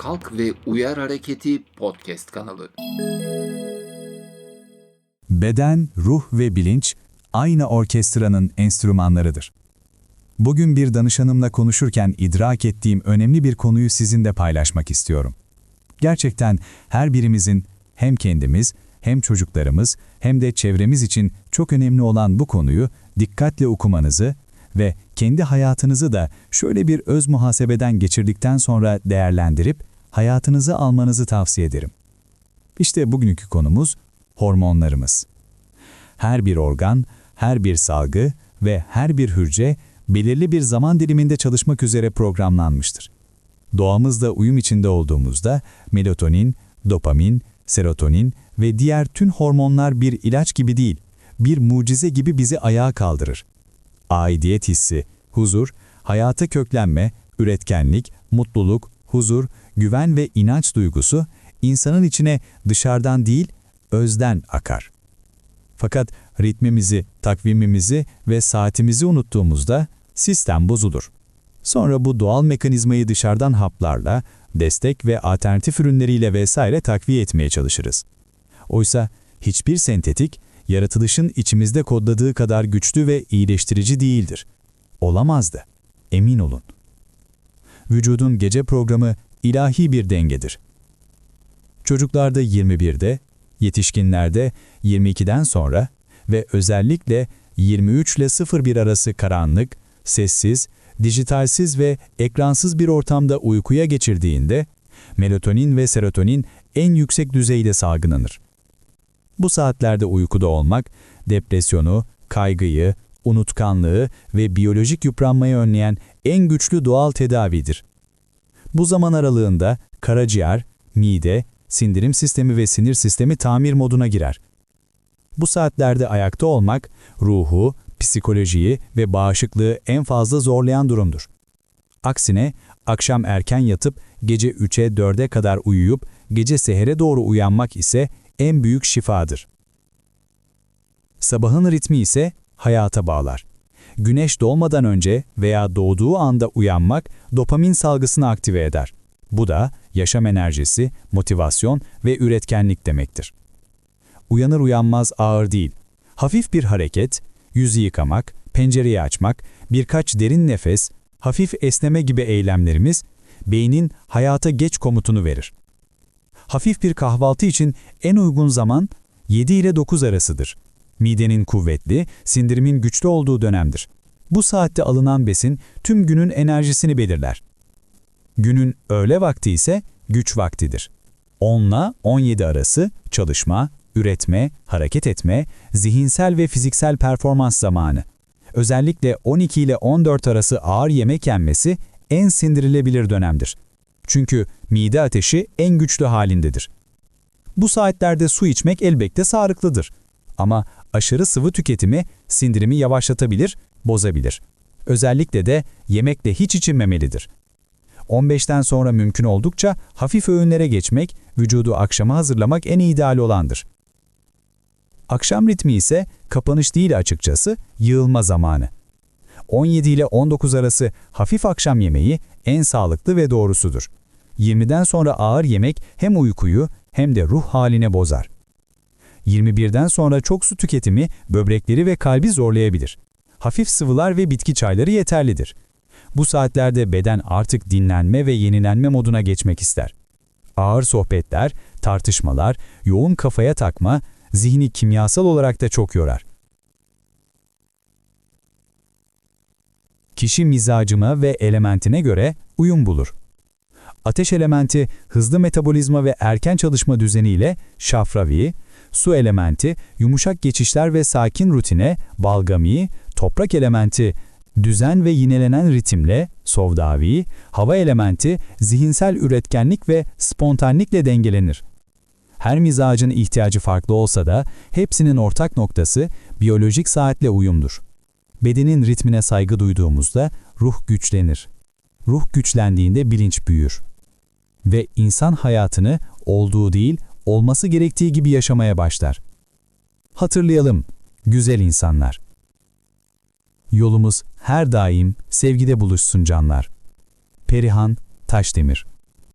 Kalk ve Uyar Hareketi podcast kanalı. Beden, ruh ve bilinç aynı orkestranın enstrümanlarıdır. Bugün bir danışanımla konuşurken idrak ettiğim önemli bir konuyu sizinle paylaşmak istiyorum. Gerçekten her birimizin hem kendimiz, hem çocuklarımız, hem de çevremiz için çok önemli olan bu konuyu dikkatle okumanızı ve kendi hayatınızı da şöyle bir öz muhasebeden geçirdikten sonra değerlendirip hayatınızı almanızı tavsiye ederim. İşte bugünkü konumuz hormonlarımız. Her bir organ, her bir salgı ve her bir hücre belirli bir zaman diliminde çalışmak üzere programlanmıştır. Doğamızda uyum içinde olduğumuzda melatonin, dopamin, serotonin ve diğer tüm hormonlar bir ilaç gibi değil, bir mucize gibi bizi ayağa kaldırır. Aidiyet hissi, huzur, hayata köklenme, üretkenlik, mutluluk, huzur, güven ve inanç duygusu insanın içine dışarıdan değil, özden akar. Fakat ritmimizi, takvimimizi ve saatimizi unuttuğumuzda sistem bozulur. Sonra bu doğal mekanizmayı dışarıdan haplarla, destek ve alternatif ürünleriyle vesaire takviye etmeye çalışırız. Oysa hiçbir sentetik, yaratılışın içimizde kodladığı kadar güçlü ve iyileştirici değildir. Olamazdı. Emin olun. Vücudun gece programı ilahi bir dengedir. Çocuklarda 21'de, yetişkinlerde 22'den sonra ve özellikle 23 ile 01 arası karanlık, sessiz, dijitalsiz ve ekransız bir ortamda uykuya geçirdiğinde melatonin ve serotonin en yüksek düzeyde salgılanır. Bu saatlerde uykuda olmak, depresyonu, kaygıyı, unutkanlığı ve biyolojik yıpranmayı önleyen en güçlü doğal tedavidir. Bu zaman aralığında karaciğer, mide, sindirim sistemi ve sinir sistemi tamir moduna girer. Bu saatlerde ayakta olmak, ruhu, psikolojiyi ve bağışıklığı en fazla zorlayan durumdur. Aksine akşam erken yatıp gece 3'e 4'e kadar uyuyup gece sehere doğru uyanmak ise en büyük şifadır. Sabahın ritmi ise hayata bağlar. Güneş doğmadan önce veya doğduğu anda uyanmak dopamin salgısını aktive eder. Bu da yaşam enerjisi, motivasyon ve üretkenlik demektir. Uyanır uyanmaz ağır değil. Hafif bir hareket, yüzü yıkamak, pencereyi açmak, birkaç derin nefes, hafif esneme gibi eylemlerimiz beynin hayata geç komutunu verir. Hafif bir kahvaltı için en uygun zaman 7 ile 9 arasıdır. Midenin kuvvetli, sindirimin güçlü olduğu dönemdir. Bu saatte alınan besin tüm günün enerjisini belirler. Günün öğle vakti ise güç vaktidir. 10 ile 17 arası çalışma, üretme, hareket etme, zihinsel ve fiziksel performans zamanı. Özellikle 12 ile 14 arası ağır yemek yenmesi en sindirilebilir dönemdir. Çünkü mide ateşi en güçlü halindedir. Bu saatlerde su içmek elbette sağlıklıdır. Ama aşırı sıvı tüketimi sindirimi yavaşlatabilir, bozabilir. Özellikle de yemekle hiç içilmemelidir. 15'ten sonra mümkün oldukça hafif öğünlere geçmek, vücudu akşama hazırlamak en ideal olandır. Akşam ritmi ise kapanış değil açıkçası, yığılma zamanı. 17 ile 19 arası hafif akşam yemeği en sağlıklı ve doğrusudur. 20'den sonra ağır yemek hem uykuyu hem de ruh haline bozar. 21'den sonra çok su tüketimi böbrekleri ve kalbi zorlayabilir. Hafif sıvılar ve bitki çayları yeterlidir. Bu saatlerde beden artık dinlenme ve yenilenme moduna geçmek ister. Ağır sohbetler, tartışmalar, yoğun kafaya takma, zihni kimyasal olarak da çok yorar. Kişi mizacıma ve elementine göre uyum bulur. Ateş elementi hızlı metabolizma ve erken çalışma düzeniyle şafravi, su elementi yumuşak geçişler ve sakin rutine balgami, toprak elementi düzen ve yinelenen ritimle sovdavi, hava elementi zihinsel üretkenlik ve spontanlikle dengelenir. Her mizacın ihtiyacı farklı olsa da hepsinin ortak noktası biyolojik saatle uyumdur. Bedenin ritmine saygı duyduğumuzda ruh güçlenir. Ruh güçlendiğinde bilinç büyür. Ve insan hayatını olduğu değil, olması gerektiği gibi yaşamaya başlar. Hatırlayalım, güzel insanlar. Yolumuz her daim sevgide buluşsun canlar. Perihan Taşdemir